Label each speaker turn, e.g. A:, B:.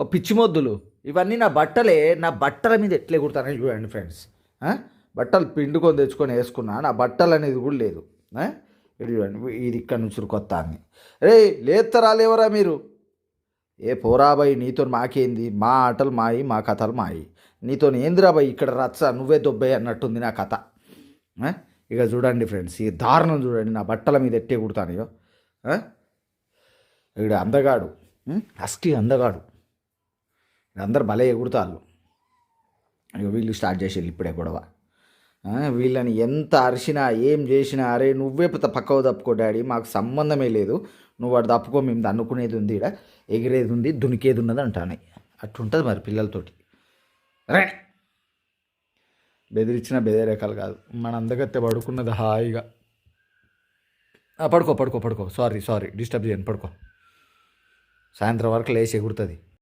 A: ఓ పిచ్చిమొద్దులు ఇవన్నీ నా బట్టలే నా బట్టల మీద ఎట్లే కుడతానని చూడండి ఫ్రెండ్స్. బట్టలు పిండుకొని తెచ్చుకొని వేసుకున్నా నా బట్టలు అనేది కూడా లేదు. చూడండి ఇది ఇక్కడ నుంచి కొత్త అని రే లేత్తరా రాలేవరా మీరు? ఏ పోరాబాయి నీతో మాకేంది? మా ఆటలు మాయి మా కథలు మాయి. నీతో ఏందిరాబాయి ఇక్కడ రచ్చ? నువ్వే దొబ్బాయి అన్నట్టుంది నా కథ. ఇక చూడండి ఫ్రెండ్స్ ఈ దారుణం చూడండి నా బట్టల మీద ఎట్టే కుడతానయో ఇక్కడ అందగాడు. అస్కి అందగాడు. అందరు భలే ఎగురుతాళ్ళు. వీళ్ళు స్టార్ట్ చేసేది ఇప్పుడే గొడవ. వీళ్ళని ఎంత అరిచినా ఏం చేసినా అరే నువ్వే పక్కవ తప్పుకో డాడీ మాకు సంబంధమే లేదు. నువ్వు వాడు తప్పుకో మేము దన్నుకునేది ఉంది ఇక్కడ ఎగిరేది ఉంది దునికేది ఉన్నది అంటాను. అట్లుంటుంది మరి పిల్లలతోటి. రే! బెదిరించిన బెదిరేకాలు కాదు. మన అందగత్తె పడుకున్నది హాయిగా. పడుకో పడుకో పడుకో. సారీ సారీ డిస్టర్బ్ చేయను పడుకో. సాయంత్రం వరకు లేచి ఎగురుతుంది.